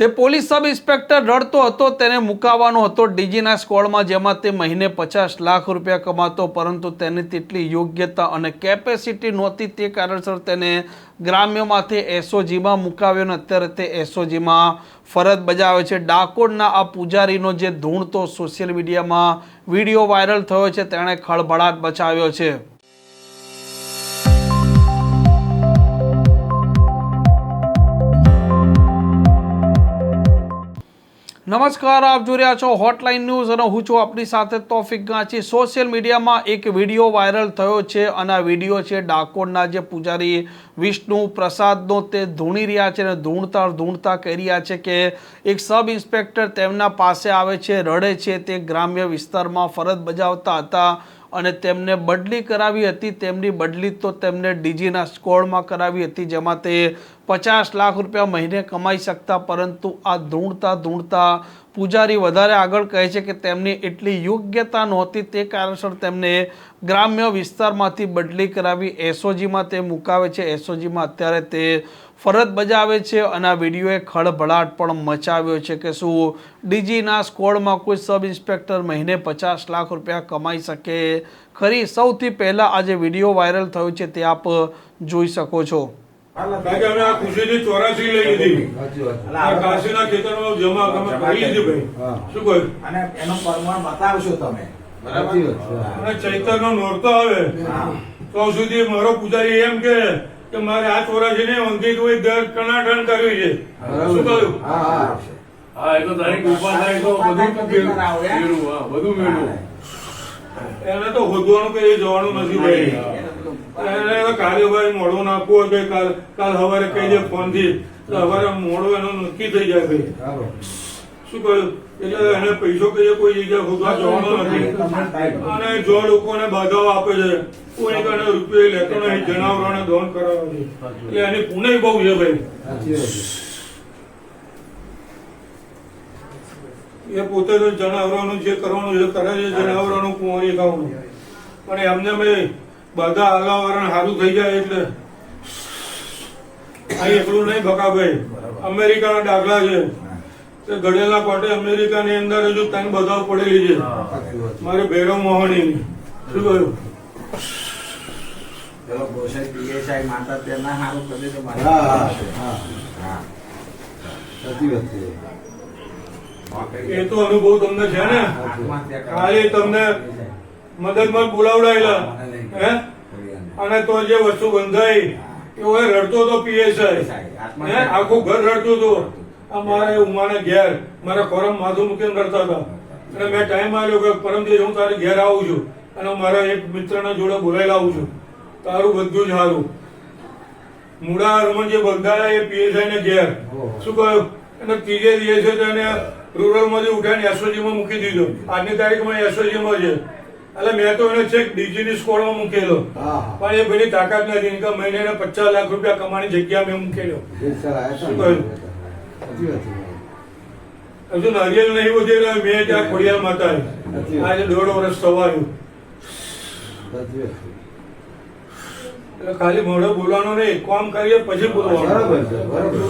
તે police sub inspector રડતો હતો, તેને મુકાવાનો હતો ડીજીના સ્કોડમાં, જેમાં તે મહિને પચાસ લાખ રૂપિયા કમાતો, પરંતુ તેની તેટલી યોગ્યતા અને કેપેસિટી નહોતી તે કારણસર તેને ગ્રામ્યમાંથી એસઓજીમાં મુકાવ્યો અને અત્યારે તે એસઓજીમાં ફરજ બજાવે છે. ડાકોરના આ પૂજારીનો જે ધૂણતો સોશિયલ મીડિયામાં વીડિયો વાયરલ થયો છે, તેણે ખળભળાટ બચાવ્યો છે. નમસ્કાર, આપ જોઈ રહ્યા છો હોટલાઇન ન્યૂઝ અને હું છું આપની સાથે તોફિક ગાંચી સોશિયલ મીડિયામાં એક વીડિયો વાયરલ થયો છે અને આ વીડિયો છે ડાકોરના જે પૂજારી વિષ્ણુ પ્રસાદનો તે ધૂણી રહ્યા છે અને ધૂણતા ધૂણતા કહી રહ્યા છે કે એક સબ ઇન્સ્પેક્ટર તેમના પાસે આવે છે, રડે છે. તે ગ્રામ્ય વિસ્તારમાં ફરજ બજાવતા હતા અને તેમને બદલી કરાવી હતી. તેમની બદલી તો તેમને ડીજીના સ્કોડમાં કરાવી હતી, જેમાં તે પચાસ લાખ રૂપિયા મહિને કમાઈ શકતા, પરંતુ આ ધૂણતા ધૂણતા પૂજારી વધારે આગળ કહે છે કે તેમની એટલી યોગ્યતા નહોતી, તે કારણસર તેમને ગ્રામ્ય વિસ્તારમાંથી બદલી કરાવી એસઓજીમાં તે મુકાવે છે. એસઓજીમાં અત્યારે તે ફરજ બજાવે છે અને આ વિડીયોએ ખળભળાટ પણ મચાવ્યો છે કે શું ડીજીના સ્કોડમાં કોઈ સબ ઇન્સ્પેક્ટર મહિને પચાસ લાખ રૂપિયા કમાઈ શકે? ખરી, સૌથી પહેલાં આ જે વીડિયો વાયરલ થયો છે તે આપ જોઈ શકો છો. કારણ કે અમે આ ખુશીની ચોરાસી લઈ લીધી. આ કાશીના ખેતરમાં જમા અમે કરી લીધી ભાઈ. શું કહ્યું? અને એનો પરમાણ બતાવશો તમે. બરાબર. અને ચૈતરનો નોરતો આવે. તો સુધી મારો પૂજારી એમ કે કે મારે આ ચોરાસીને અંકિત હોય દર ટનાટન કરવી છે. શું કહ્યું? હા, એ તો તારીખ ઊભા થાય તો બધું મેળવું. મેળવું, હા બધું મેળવું. એને તો હોદવાનું કે એ જવાનું નથી ભાઈ. એને મોડો નાખવો હોય કાલ કાલ સવારે કહી દે ફોનથી સવારે મોડો એનો નક્કી થઈ જાય ભાઈ. શું કહ્યું? એટલે એને પૈસો કહીએ કોઈ જગ્યા હોદવા જવાનો નથી. અને જો લોકોને બાધાઓ આપે છે કોઈ કારણે રૂપિયો લેતો નહીં જનાવરોને દોન કરાવે છે. એટલે એની પુણે બહુ છે ભાઈ. એ પોતે તો જનાવરોનું જે કરવાનું છે કરે છે જનાવરોનું કુંવરી ખાવાનું. પણ એમને મેં બધા હલાવારણ સારું થઈ જાય એટલે. અહીં એકલું નહીં ભકાભાઈ. અમેરિકાના દાખલા છે. તે ગળેલા કોટે અમેરિકાની અંદર હજુ ત્રણ બધાઓ પડેલી છે. મારે ભૈરવ મોહની શું કહ્યું. એ તો અનુભવ તમને છે ને? ખાલી તમને મદદમાં બોલાવડાયેલા. હે અને તો જે વસ્તુ બંધાઈ એવો રડતો હતો પીએસઆઈ. હે? આખું ઘર રડતું હતું. અમારે ઉમાને ઘેર મારા ખોરામ માથું મૂકીને રડતા હતા? અને મેં ટાઈમ આવ્યો કે પરમ દિવસ હું તારે ઘેર આવું છું અને મારા એક મિત્રના જોડે બોલાયેલા આવું છું. તારું બધું જ સારું. મુડા હરમન જે બંધાયા એ પીએસઆઈ ને ઘેર. શું કહ્યું? અને ત્રીજે દિવસે તો એને રૂરલમાંથી ઉઠાઈને એસઓજી માં મૂકી દીધો. આજની તારીખમાં એસઓજીમાં છે. એટલે મેં તો એને છેક ડીજી ની સ્કોડમાં મૂકેલો. પણ એ ભાઈની તાકાત નથી. કે મહિને પચાસ લાખ રૂપિયા કમાવાની જગ્યા મેં મૂકેલો. શું કહ્યું? હજુ નારિયેલ નહીં વધેલા મેં ત્યાં ખોડિયાર માતા આજે દોઢ વર્ષ સવાર્યું. એટલે ખાલી મોઢે બોલવાનું નહીં કામ કરીએ પછી બોલવાનું. બરાબર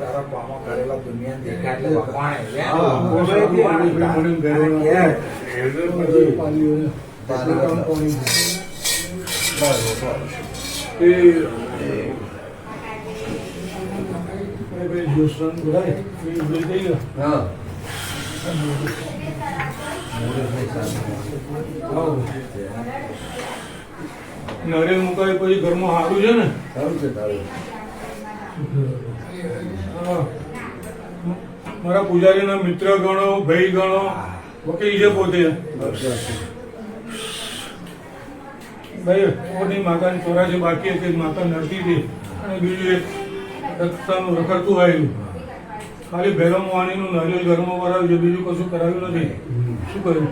તારા પામો કરેલા દુનિયા એટલે. નારિયેલ મુકાય પછી ઘરમાં સારું છે ને સારું છે સારું. મારા પૂજારીના મિત્ર ગણો ભાઈ ગણો વકીલ છે પોતે. ભાઈ મોટી માતાની છે બાકી હતી, માતા નડતી હતી, અને બીજું એક રસ્તાનું રખડતું આવેલું. ખાલી ભૈરવ મોહાણીનું નારિયેલ ઘરમાં વરાવ્યું છે, બીજું કશું કરાવ્યું નથી. શું કર્યું?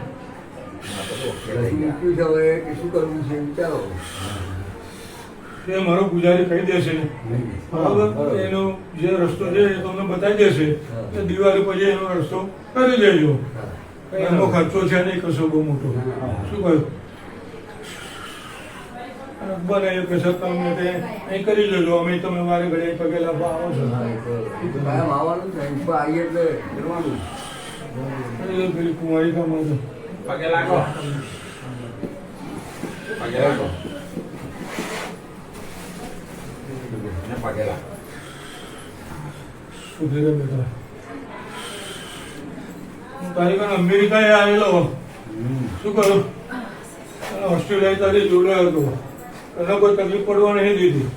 એ મારો પૂજારી કહી દેશે. બરાબર? એનો જે રસ્તો છે એ તમને બતાવી દેશે. એ દિવાળી પછી એનો રસ્તો કરી દેજો. એનો ખર્ચો છે નહીં કશો બહુ મોટો. શું કહ્યું? બને એ કે સર તમે તે અહીં કરી લેજો. અમે તમે મારે ઘરે પગે લાવવા આવો છો. તો- કાયમ આવવાનું. આવીએ એટલે કરવાનું. અને પેલી કુંવારી કામ. પગે લાગો. પગે લાગો. અને પગે લાગો સુધરી બેટા હું તારી કારણે અમેરિકાએ આવેલો. શું કરું અને ઓસ્ટ્રેલિયા તારી જોડે હતો તને કોઈ તકલીફ પડવા નહીં દીધી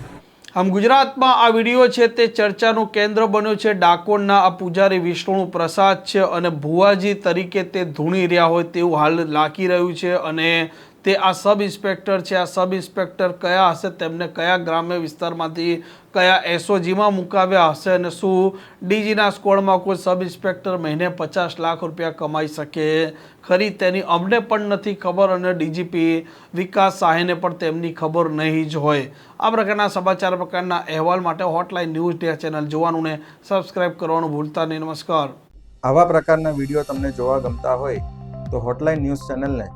આમ ગુજરાતમાં આ વીડિયો છે તે ચર્ચાનું કેન્દ્ર બન્યો છે. ડાકોરના આ પૂજારી વિષ્ણુ પ્રસાદ છે અને ભુવાજી તરીકે તે ધૂણી રહ્યા હોય તેવું હાલ લાગી રહ્યું છે અને તે આ સબ ઇન્સ્પેક્ટર છે, આ સબ ઇન્સ્પેક્ટર કયા હશે, તેમને કયા ગ્રામ્ય વિસ્તારમાંથી કયા એસઓજીમાં મુકાવ્યા હશે અને શું ડીજીના સ્કોડમાં કોઈ સબ ઇન્સ્પેક્ટર મહિને પચાસ લાખ રૂપિયા કમાઈ શકે? ખરી તેની અમને પણ નથી ખબર અને ડીજીપી વિકાસ સાહેને પણ તેમની ખબર નહીં જ હોય. આ પ્રકારના સમાચાર પ્રકારના અહેવાલ માટે હોટલાઇન ન્યૂઝ ડે ચેનલ જોવાનું ને સબસ્ક્રાઇબ કરવાનું ભૂલતા નહીં. નમસ્કાર. આવા પ્રકારના વીડિયો તમને જોવા ગમતા હોય તો હોટલાઇન ન્યૂઝ ચેનલને